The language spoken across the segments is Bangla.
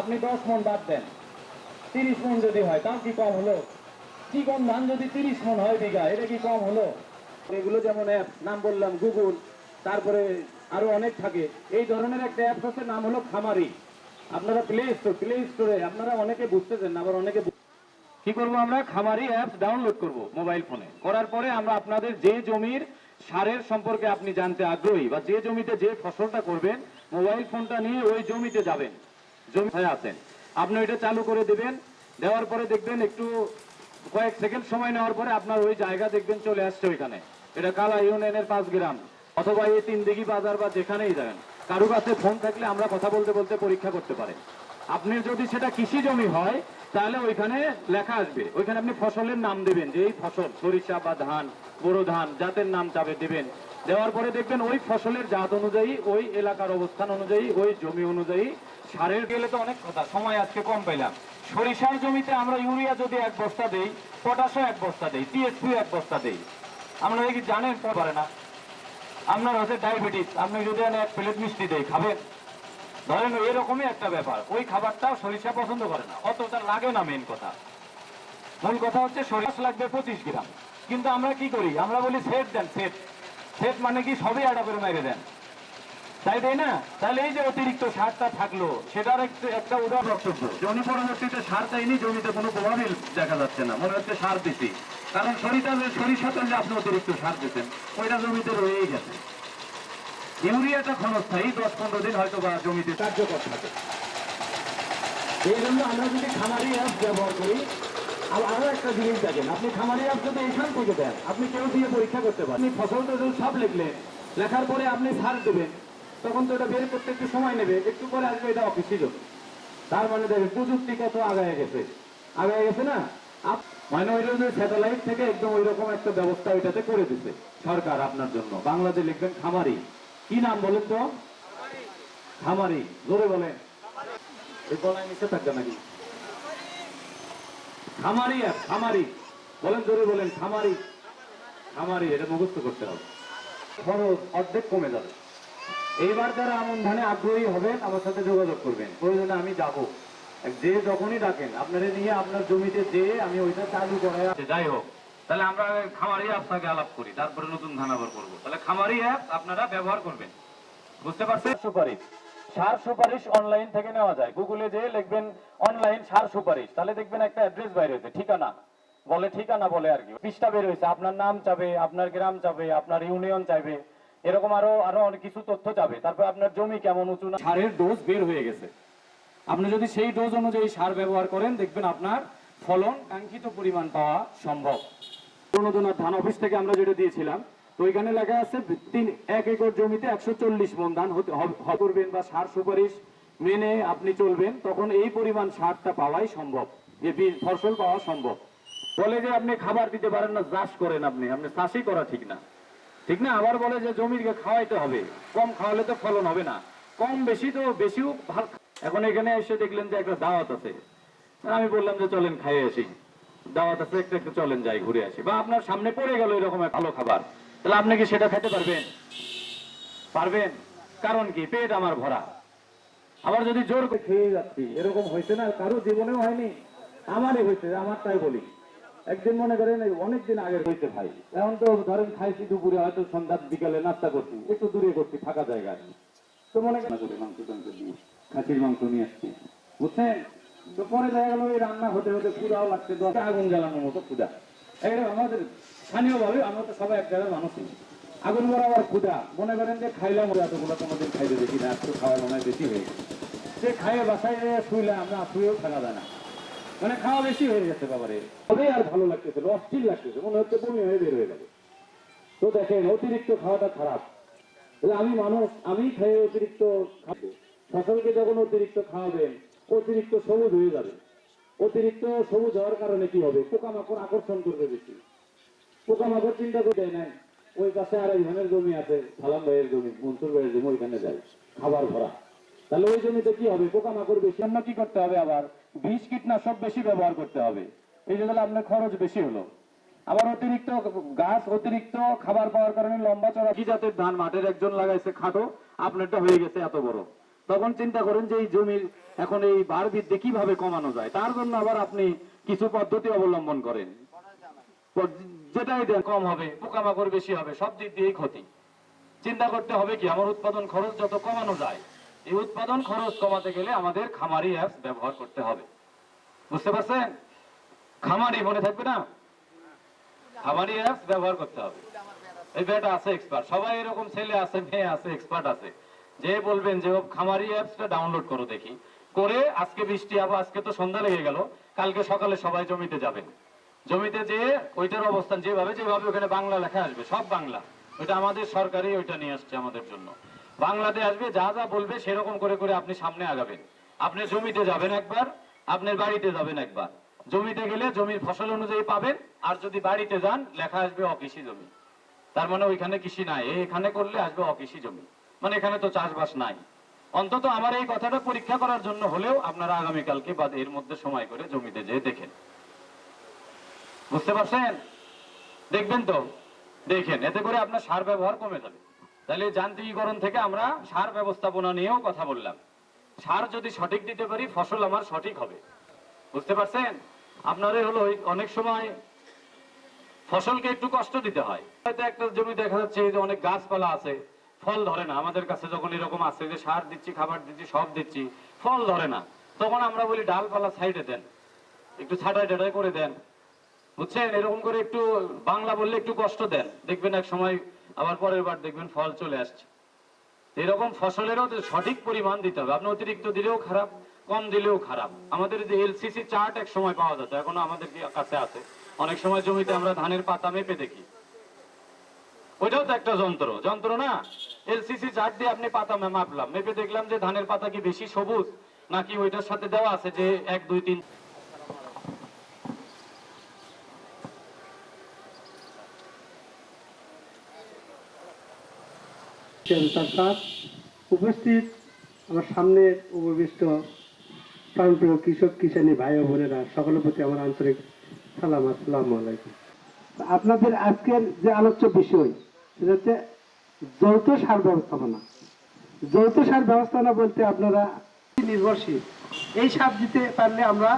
আপনি দশ মন বাদ দেন। তিরিশ মন যদি হয়, তাও কি কম হলো? কম ধান যদি তিরিশ মন হয় বিঘা, এটা কি কম হলো? এগুলো যেমন অ্যাপ নাম বললাম গুগল তারপরে আরও অনেক থাকে। এই ধরনের একটা অ্যাপ আছে, নাম হলো খামারি। আপনারা প্লে স্টোর প্লে স্টোরে আপনারা অনেকে বুঝতেছেন আবার অনেকে কি করব আমরা? খামারি অ্যাপস ডাউনলোড করব মোবাইল ফোনে করার পরে আমরা আপনাদের যে জমির সারের সম্পর্কে আপনি জানতে আগ্রহী, বা যে জমিতে যে ফসলটা করবেন মোবাইল ফোনটা নিয়ে ওই জমিতে যাবেন। জমি হয়ে আছেন আপনি ওইটা চালু করে দিবেন, দেওয়ার পরে দেখবেন একটু কয়েক সেকেন্ড সময় নেওয়ার পরে আপনার ওই জায়গা দেখবেন চলে আসছে ওইখানে। এটা কালা ইউনিয়নের পাঁচ গ্রাম। অথবা এই তিন দিঘি বাজার বা যেখানেই যাবেন, কারও কাছে ফোন থাকলে আমরা কথা বলতে বলতে পরীক্ষা করতে পারেন। আপনি যদি সেটা কৃষি জমি হয়, তাহলে ওইখানে লেখা আসবে। ওইখানে আপনি ফসলের নাম দেবেন যে এই ফসল সরিষা বা ধান বড় ধান, জাতের নাম চাবে দেবেন। দেওয়ার পরে দেখবেন ওই ফসলের জাত অনুযায়ী, ওই এলাকার অবস্থান অনুযায়ী, ওই জমি অনুযায়ী সারের গেলে তো অনেক কথা, সময় আজকে কম পেলাম সরিষার জমিতে আমরা ইউরিয়া যদি এক বস্তা দেই, পটাশও এক বস্তা দেই টিএসপি এক বস্তা দেই। আপনারা কি জানেন? তা পারে না। আপনার হচ্ছে ডায়াবেটিস আপনি যদি এক প্লেট মিষ্টি দেই, খাবেন? ধরেন এরকমই একটা ব্যাপার, ওই খাবারটা সরিষা পছন্দ করে না, অতটা লাগে না মেন কথা। মূল কথা হচ্ছে সরিষা লাগবে পঁচিশ গ্রাম। কিন্তু আমরা কি করি? আমরা বলি সেট দেন সেট সেট মানে কি? সবই আটা করে মেরে দেন। তাই তাই না? তাহলে এই যে অতিরিক্ত সারটা থাকল, সেটার একটা উদাহরণ বক্তব্য জমি পরবর্তীতে সার জমিতে কোনো প্রভাবই দেখা যাচ্ছে না। মনে হচ্ছে সার দিছি। কারণ সরিষা সরিষা তুললে আপনি অতিরিক্ত সার দিচ্ছেন ওইটা জমিতে রয়েই গেছে। ইউরিয়াটা ক্ষণস্থায়ী, দশ পনেরো দিন হয়তো বা জমিতে কার্যকর থাকে। এই জন্য আমরা যদি খামারি অ্যাপ ব্যবহার করি আর একটা জিনিস দেখেন, আপনি এখান থেকে দেন, আপনি কেউ দিয়ে পরীক্ষা করতে পারেন। আপনি ফসল সব লিখলেন লেখার পরে আপনি সার দেবেন, তখন তো এটা বের করতে একটু সময় নেবে, একটু পরে আসবে এটা অফিসই জমি তার মানে প্রযুক্তি কত আগায় গেছে। আগায় গেছে না? মানে ওইটা যে স্যাটেলাইট থেকে একদম ওই রকম একটা ব্যবস্থা ওইটাতে করে দিছে সরকার আপনার জন্য। বাংলাদেশে লিখবেন খামারি। কি নাম বলেন তো? খামারি। জোরে বলেন। এই গলায় নিচে থাকবে নাকি? খামারি অ্যাপ খামারি। বলেন জোরে বলেন খামারি। খামারি এটা মুখস্থ করতে হবে। খরচ অর্ধেক কমে যাবে। এইবার যারা আমন ধানে আগ্রহী হবেন আমার সাথে যোগাযোগ করবেন। প্রয়োজনে আমি যাব। যে যখনই ডাকেন আপনারা নিয়ে আপনার জমিতে যে আমি ওইটা চালু করে যাই হোক। তাহলে আমরা খামারি আপনাকে আলাপ করি তারপরে নতুন ধান আবার করব। তাহলে খামারি অ্যাপ আপনারা ব্যবহার করবেন। বুঝতে পারছেন? সুপারিশ সার সুপারিশ অনলাইন থেকে নেওয়া যায়। গুগলে যে লিখবেন অনলাইন সার সুপারিশ। তাহলে দেখবেন একটা অ্যাড্রেস বাইরে হয়েছে, ঠিকানা। বলে ঠিকানা বলে আর কি। পৃষ্ঠা বের হয়েছে, আপনার নাম চাবে, আপনার গ্রাম চাবে, আপনার ইউনিয়ন চাইবে। এরকম আরও আরও অনেক কিছু তথ্য চাবে। তারপর আপনার জমি কেমন, উঁচু না সারের ডোজ বের হয়ে গেছে। আপনি যদি সেই ডোজ অনুযায়ী সার ব্যবহার করেন, দেখবেন আপনার ফলন কাঙ্ক্ষিত পরিমাণ পাওয়া সম্ভব। প্রণোদনার ধান অফিস থেকে আমরা যেটা দিয়েছিলাম তো ওইখানে লেখা আছে, তিন, এক একর জমিতে একশো চল্লিশ মন ধান করবেন বা সার সুপারিশ মেনে আপনি চলবেন, তখন এই পরিমাণ সারটা পাওয়াই সম্ভব যে বীজ, ফসল পাওয়া সম্ভব। বলে যে আপনি খাবার দিতে পারেন না, চাষ করেন আপনি আপনি চাষই করা ঠিক না। ঠিক না? আবার বলে যে জমিকে খাওয়াইতে হবে, কম খাওয়ালে তো ফলন হবে না। কম বেশি তো বেশিও ভালো এখন এখানে এসে দেখলেন যে একটা দাওয়াত আছে। আমি বললাম যে চলেন খাইয়ে আসি। দাওয়াত আছে, একটু একটু চলেন যাই, ঘুরে আসি। বা আপনার সামনে পড়ে গেল এরকম ভালো খাবার। তাহলে আপনি কি সেটা খেতে পারবেন? পারবেন? কারণ কি? পেট আমার ভরা। আবার যদি জোর করে খেয়ে যাচ্ছি। এরকম হয়েছে না কারও জীবনেও হয়নি। আমারই হয়েছে আমারটাই বলি। একদিন মনে করেন এই অনেকদিন আগে হয়েছে ভাই। এখন তো ধরেন খাইছি দুপুরে হয়তো সন্ধ্যা বিকালে নাস্তা করছি। একটু দূরে করছি ফাঁকা জায়গায় তো মনে করি মাংস টাংস দিয়ে খাসির মাংস নিয়ে আসছি। বুঝছেন? তো পরে দেখা গেল এই রান্না হতে হতে ক্ষুদাও লাগছে আগুন জ্বালানোর মতো ক্ষুদা এটা আমাদের স্থানীয় ভাবে আমরা তো সবাই এক জায়গায় মানুষই আগুন বরাবর ক্ষুদা মনে করেন যে খাইলাম এতগুলো কোনোদিন খাইতে দেখি না একটু খাওয়া মনে হয় বেশি হয়ে গেছে। সে খাইয়ে বাসায় যেয়ে শুইলাম আমরা শুয়েও থাকা যায় না। মানে খাওয়া বেশি হয়ে গেছে বাবারে। তবে আর ভালো লাগতেছে, অস্থির লাগতেছে, মনে হচ্ছে বমি হয়ে বের হয়ে যাবে তো দেখেন, অতিরিক্ত খাওয়াটা খারাপ। আমি মানুষ, আমি খেয়ে অতিরিক্ত খাব। ফসলকে যখন অতিরিক্ত খাওয়াবেন, অতিরিক্ত সবুজ হয়ে যাবে। অতিরিক্ত সবুজ হওয়ার কারণে কি হবে? পোকামাকড় আকর্ষণ করবে বেশি। পোকামাকড় চিন্তা করে দেয় নাই। ওই পাশে আর একজনের জমি আছে, সালাম ভাইয়ের জমি, মনসুর ভাইয়ের জমি, ওইখানে যায় খাবার ভরা। তাহলে ওই জমিতে কি হবে? পোকামাকড় বেশি। অন্য কি করতে হবে আবার? বিষ কীটনাশক বেশি ব্যবহার করতে হবে। এই যে তাহলে আপনার খরচ বেশি হলো। আবার অতিরিক্ত গাছ, অতিরিক্ত খাবার পাওয়ার কারণে লম্বা চড়া কি জাতের ধান মাঠের একজন লাগাইছে খাটো? আপনারটা হয়ে গেছে এত বড়। তখন চিন্তা করেন যে এই জমির এখন এই ভার বৃদ্ধি কীভাবে কমানো যায়? তার জন্য আবার আপনি কিছু পদ্ধতি অবলম্বন করেন। যেটাই দেন, কম হবে, পোকামাকড় বেশি হবে, সব দিক দিয়েই ক্ষতি। চিন্তা করতে হবে কি, আমার উৎপাদন খরচ যত কমানো যায়, এই উৎপাদন খরচ কমাতে গেলে আমাদের খামারি অ্যাপস ব্যবহার করতে হবে। বুঝতে পারছেন? খামারি, মনে থাকবে না? খামারি অ্যাপস ব্যবহার করতে হবে। এই বেটা আছে এক্সপার্ট সবাই এরকম ছেলে আছে, মেয়ে আছে এক্সপার্ট আছে। যে বলবেন যে খামারি অ্যাপসটা ডাউনলোড করো দেখি। করে আজকে বৃষ্টি আবার আজকে তো সন্ধ্যা লেগে গেল, কালকে সকালে সবাই জমিতে যাবেন। জমিতে যে, ওইটার অবস্থান যেভাবে যেভাবে ওখানে বাংলা লেখা আসবে, সব বাংলা। ওইটা আমাদের সরকারই ওইটা নিয়ে আসছে আমাদের জন্য। বাংলাতে আসবে, যা যা বলবে সেরকম করে করে আপনি সামনে আগাবেন। আপনি জমিতে যাবেন একবার, আপনার বাড়িতে যাবেন একবার। জমিতে গেলে জমির ফসল অনুযায়ী পাবেন, আর যদি বাড়িতে যান, লেখা আসবে অকৃষি জমি। তার মানে ওইখানে কৃষি নাই এখানে করলে আসবে অকৃষি জমি। মানে এখানে তো চাষবাস নাই। অন্তত আমার এই কথাটা পরীক্ষা করার জন্য হলেও আপনারা আগামীকালকে বা এর মধ্যে সময় করে জমিতে যেয়ে দেখেন। বুঝতে পারছেন? দেখবেন তো, দেখেন, এতে করে আপনার সার ব্যবহার কমে যাবে। তাহলে যান্ত্রিকীকরণ থেকে আমরা সার ব্যবস্থাপনা নিয়েও কথা বললাম। সার যদি সঠিক দিতে পারি, ফসল আমার সঠিক হবে। বুঝতে পারছেন? আপনাদের হলো অনেক সময় ফসলকে একটু কষ্ট দিতে হয়। হয়তো একটা জমি দেখা যাচ্ছে যে অনেক গাছপালা আছে, ফল ধরে না। আমাদের কাছে যখন এরকম আছে যে সার দিচ্ছি, খাবার দিচ্ছি, সব দিচ্ছি, ফল ধরে না। তখন আমরা বলি, ডালপালা সাইডে দেন। একটু ছাটাই টাটাই করে দেন। বুঝছেন? এরকম করে একটু বাংলা বললে একটু কষ্ট দেন। দেখবেন এক সময় আবার পরের বার দেখবেন ফল চলে আসছে। এরকম ফসলেরও সঠিক পরিমাণ দিতে হবে। আপনি অতিরিক্ত দিলেও খারাপ, কম দিলেও খারাপ। আমাদের যে এলসিসি চার্ট এক সময় পাওয়া যেত, এখনও আমাদের কাছে আছে। অনেক সময় জমিতে আমরা ধানের পাতা মেপে দেখি। ওইটাও তো একটা যন্ত্র। যন্ত্র না? এলসিসি চার্ট দিয়ে আপনি পাতা মাপলাম। মেপে দেখলাম যে ধানের পাতা কি বেশি সবুজ, নাকি ওইটার সাথে দেওয়া আছে যে এক, দুই, তিন স্যার উপস্থিত আমার সামনে উপবিষ্ট প্রাণপ্রিয় কৃষক, কিষানী ভাই ও বোনেরা, সকলের প্রতি আমার আন্তরিক সালাম, আসসালামু আলাইকুম। আপনাদের আজকের যে আলোচ্য বিষয়, সেটা হচ্ছে যৌথ সার ব্যবস্থাপনা। যৌথ সার ব্যবস্থাপনা বলতে আপনারা নির্ভরশীল? এই সার দিতে পারলে আমরা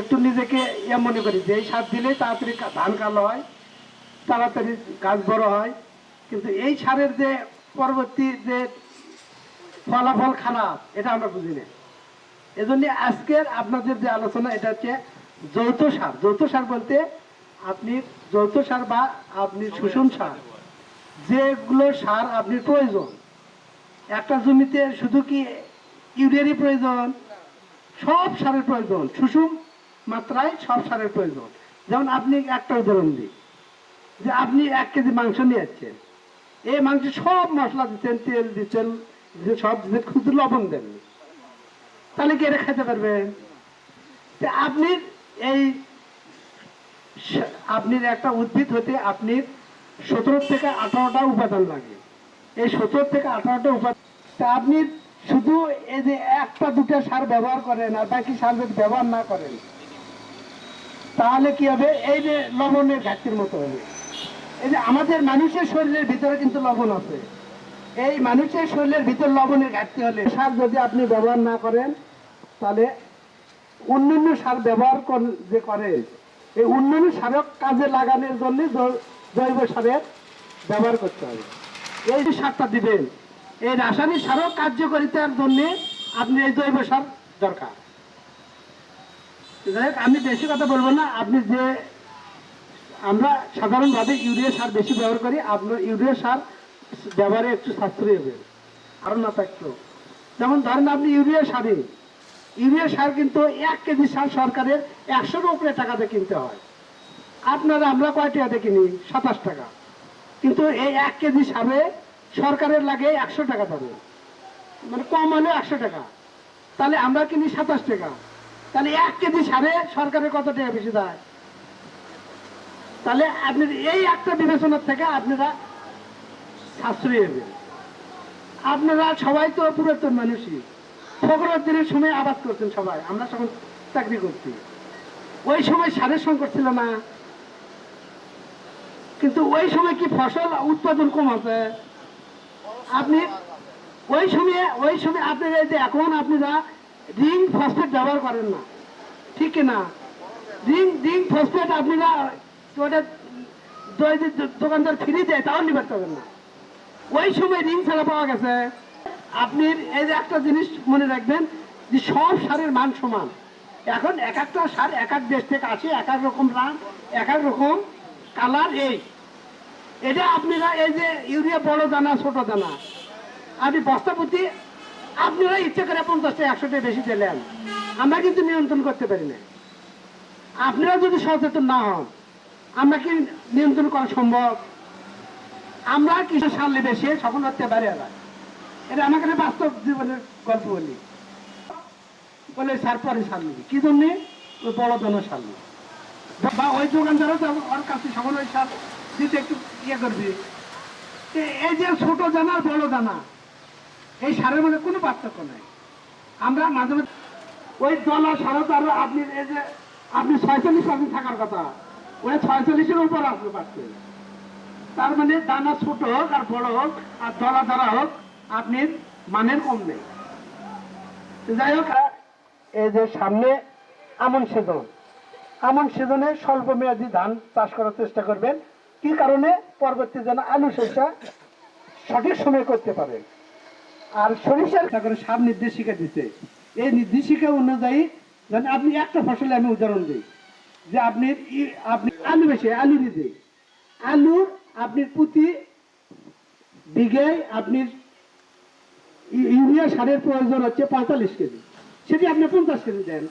একটু নিজেকে ইয়ে মনে করি যে এই সার দিলে তাড়াতাড়ি ধান কালো হয়, তাড়াতাড়ি গাছ বড় হয় কিন্তু এই সারের যে পরবর্তী যে ফলাফল খারাপ, এটা আমরা বুঝি না। এজন্য আজকের আপনাদের যে আলোচনা, এটা হচ্ছে যৌথ সার। যৌথ সার বলতে আপনি যৌথ সার বা আপনি শোষণ সার, যেগুলো সার আপনি প্রয়োজন। একটা জমিতে শুধু কি ইউরিয়ারই প্রয়োজন? সব সারের প্রয়োজন। সুষম মাত্রায় সব সারের প্রয়োজন। যেমন আপনি একটা উদাহরণ দিই, যে আপনি এক কেজি মাংস নিয়ে যাচ্ছেন এই মাংস সব মশলা দিচ্ছেন তেল দিচ্ছেন সব দিচ্ছেন শুধু লবণ দেন। তাহলে কি এটা খেতে পারবেন আপনি এই আপনার একটা উদ্ভিদ হতে আপনি সতেরো থেকে আঠারোটা উপাদান লাগে। এই সতেরো থেকে আঠারোটা উপাদান, তা আপনি শুধু এই যে একটা, দুটা সার ব্যবহার করেন আর বাকি সার যদি ব্যবহার না করেন, তাহলে কি হবে? এই যে লবণের ঘাটতির মতো হবে। এই যে আমাদের মানুষের শরীরের ভিতরে কিন্তু লবণ আছে। এই মানুষের শরীরের ভিতর লবণের ঘাটতি হলে সার যদি আপনি ব্যবহার না করেন তাহলে অন্যান্য সার ব্যবহার যে করেন এই অন্যান্য সারক কাজে লাগানোর জন্য জৈব সারের ব্যবহার করতে হবে। এই যে সারটা দিবেন এই রাসায়নিক সারক কার্যকারিতার জন্য আপনি এই জৈব সার দরকার। যাই হোক, আমি বেশি কথা বলব না আপনি যে আমরা সাধারণভাবে ইউরিয়া সার বেশি ব্যবহার করি, আপনার ইউরিয়া সার ব্যবহারে একটু সাশ্রয়ী হবে। আরও না থাকতো যেমন ধরেন আপনি ইউরিয়া সারে, ইউরিয়া সার কিন্তু এক কেজি সার সরকারের একশোর উপরে টাকাতে কিনতে হয়। আপনারা আমরা কয় টাকাতে কিনি? সাতাশ টাকা। কিন্তু এই এক কেজি সারে সরকারের লাগে একশো টাকা পাবে মানে কম হলে একশো টাকা। তাহলে আমরা কিনি সাতাশ টাকা। তাহলে এক কেজি সারে সরকারের কত টাকা বেশি দেয়? তাহলে আপনি এই একটা বিবেচনার থেকে আপনারা সাশ্রয়ী হবেন। আপনারা সবাই তো পুরাতন মানুষই। ফখরের দিনের সময় আবাদ করতেন সবাই। আমরা তখন চাকরি করছি। ওই সময় সারের সংকট ছিল না। কিন্তু ওই সময় কি ফসল উৎপাদন কম আছে? আপনি ওই সময় ওই সময় আপনারা এখন আপনারা রিং ফসফেট ব্যবহার করেন না, ঠিক না রিং রিং ফসফেট আপনারা দোকানদার ফ্রি দেয় তাও নিতে পারবেন না। ওই সময় রিং ছাড়া পাওয়া গেছে। আপনি এই যে একটা জিনিস মনে রাখবেন, যে সব সারের মান সমান। এখন এক একটা সার এক এক দেশ থেকে আসে, এক এক রকম রান, এক এক রকম কালার এই। এটা আপনারা এই যে ইউরিয়া বড় দানা, ছোট দানা, আপনি বস্তা প্রতি আপনারা ইচ্ছে করে পঞ্চাশটা একশোটা বেশি দিলেন। আমরা কিন্তু নিয়ন্ত্রণ করতে পারি না। আপনারা যদি সচেতন না হন আমরা কি নিয়ন্ত্রণ করা সম্ভব? আমরা কিছু সারলে বেশি সফল হতে পারি না এটা আমাকে বাস্তব জীবনের গল্প বলি। বলে সার পরে সারলি। কি জন্যে? ওই বড় দানা সারলি। বা ওই দোকানদারও তো ওর কাছে সকল ওই সার দিতে একটু ইয়ে করবি। এই যে ছোট আর বড় দানা এই সারের মধ্যে কোনো পার্থক্য নাই। আমরা মাঝে মাঝে ওই দলা সারও তো আরও আপনি এই যে আপনি ছয়চল্লিশ পার্সেন্ট থাকার কথা। ওই ছয়চল্লিশের উপর আসবে পারছে তার মানে দানা ছোট হোক আর বড় হোক, আর দলা দলা হোক আপনি মানের কম নেই। যাই হোক এই যে সামনে আমন সেজন আমন সেজনে স্বল্প মেয়াদী ধান চাষ করার চেষ্টা করবেন। কি কারণে? পরবর্তী যেন আলু সরষা সঠিক সময় করতে পারে। আর সরিষার করে সার নির্দেশিকা দিতে। এই নির্দেশিকা অনুযায়ী যেন আপনি একটা ফসলে আমি উদাহরণ দিই। যে আপনি আপনি আলু বেশি, আলু দিতে আলুর আপনি প্রতি বিঘায় আপনি ইউরিয়া সারের প্রয়োজন হচ্ছে পঁয়তাল্লিশ কেজি। সেটি আপনি পঞ্চাশ কেজি দেন।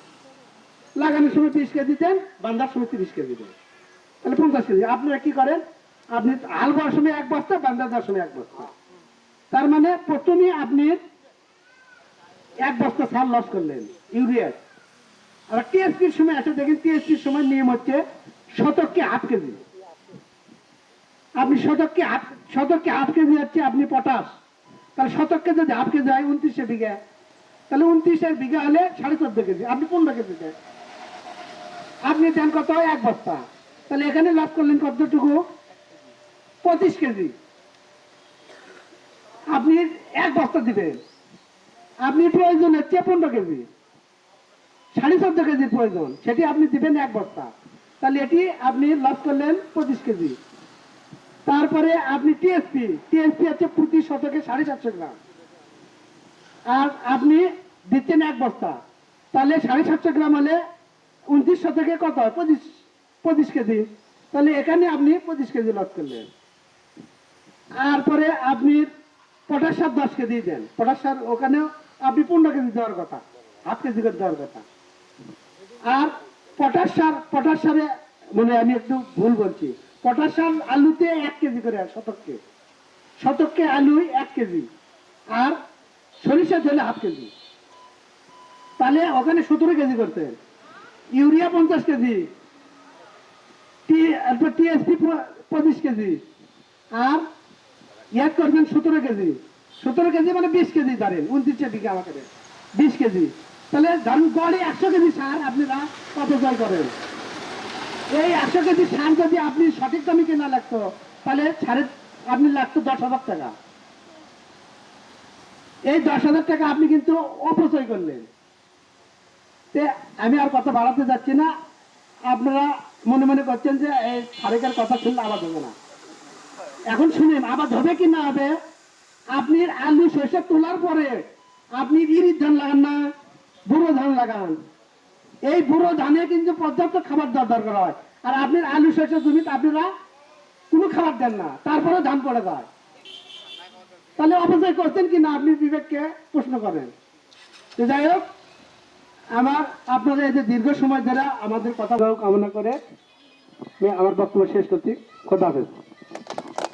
লাগানোর সময় বিশ কেজি দেন, বান্ধার সময় তিরিশ কেজি দেন। তাহলে পঞ্চাশ কেজি। আপনারা কি করেন? আপনি হাল বোয়ার সময় এক বস্তা বান্ধা দেওয়ার সময় এক বস্তা। তার মানে প্রথমে আপনি এক বস্তা সার লস করলেন, ইউরিয়ার। আর টিএসপির সময় আছে দেখেন, টিএসপির সময় নিয়ম হচ্ছে শতককে হাফ কেজি। আপনি শতককে হাফ শতককে হাফ কেজি হচ্ছে আপনি পটাশ। তাহলে শতককে যদি কেজি হয়, উনত্রিশে বিঘা। তাহলে উনত্রিশের বিঘা হলে সাড়ে চোদ্দ কেজি, আপনি পনেরো কেজি দেন। আপনি দেন কত? এক বস্তা। তাহলে এখানে লাভ করলেন কতটুকু? পঁচিশ কেজি। আপনি এক বস্তা দিবেন। আপনি প্রয়োজন হচ্ছে পনেরো কেজি। সাড়ে চোদ্দ কেজির প্রয়োজন, সেটি আপনি দিবেন এক বস্তা। তাহলে এটি আপনি লস করলেন পঁচিশ কেজি। তারপরে আপনি টিএসপি টিএসপি হচ্ছে প্রতি শতকে সাড়ে সাতশো গ্রাম। আর আপনি দিচ্ছেন এক বস্তা। তাহলে সাড়ে সাতশো গ্রাম হলে উনত্রিশ শতকে কত হয়? পঁচিশ পঁচিশ কেজি। তাহলে এখানে আপনি পঁচিশ কেজি লস করলেন। তারপরে আপনি পটাশ সার দশ কেজি দেন। পটাশ সার ওখানেও আপনি পনেরো কেজি দেওয়ার কথা, হাফ কেজি করে দেওয়ার কথা। আর পটাশ সার পটাশ সারে মানে আমি একটু ভুল বলছি। পটাশ সার আলুতে এক কেজি করে, শতককে। শতককে আলু এক কেজি। আর সরিষা দিলে হাফ কেজি। তাহলে ওখানে সতেরো কেজি করতে। ইউরিয়া পঞ্চাশ কেজি। টিএসপি পঁচিশ কেজি। আর ইয়াদ করবেন সতেরো কেজি। সতেরো কেজি মানে বিশ কেজি ধরেন, উনত্রিশে বিঘা আমাকে বিশ কেজি। তাহলে ধরুন গড়ে একশো কেজি সার আপনারা জল করেন। এই একশো কেজি সার যদি আপনি সঠিক দামে কেনা লাগতো, তাহলে সারের আপনি লাগতো দশ হাজার টাকা। এই দশ হাজার টাকা আপনি কিন্তু অপচয় করলেন। তে আমি আর কথা বাড়াতে যাচ্ছি না। আপনারা মনে মনে করছেন যে এই সারেকার কথা শুনলে আবার হবে না। এখন শুনেন, আবার হবে কি না হবে? আপনি আলু শস্য তোলার পরে আপনি ইরির ধান লাগান না। বুড়ো ধান লাগান। এই বুড়ো ধানে কিন্তু পর্যাপ্ত খাবার দেওয়ার দরকার হয়। আর আপনি আলু শস্য জমিতে আপনারা কোনো খাবার দেন না, তারপরে ধান পড়ে যায়। তাহলে অপচয় করছেন কি না আপনি বিবেককে প্রশ্ন করেন। তো যাই হোক, আমার আপনাদের এই যে দীর্ঘ সময় ধরে আমাদের কথা কামনা করে আমি আমার বক্তব্য শেষ করছি। খোদা হাফেজ।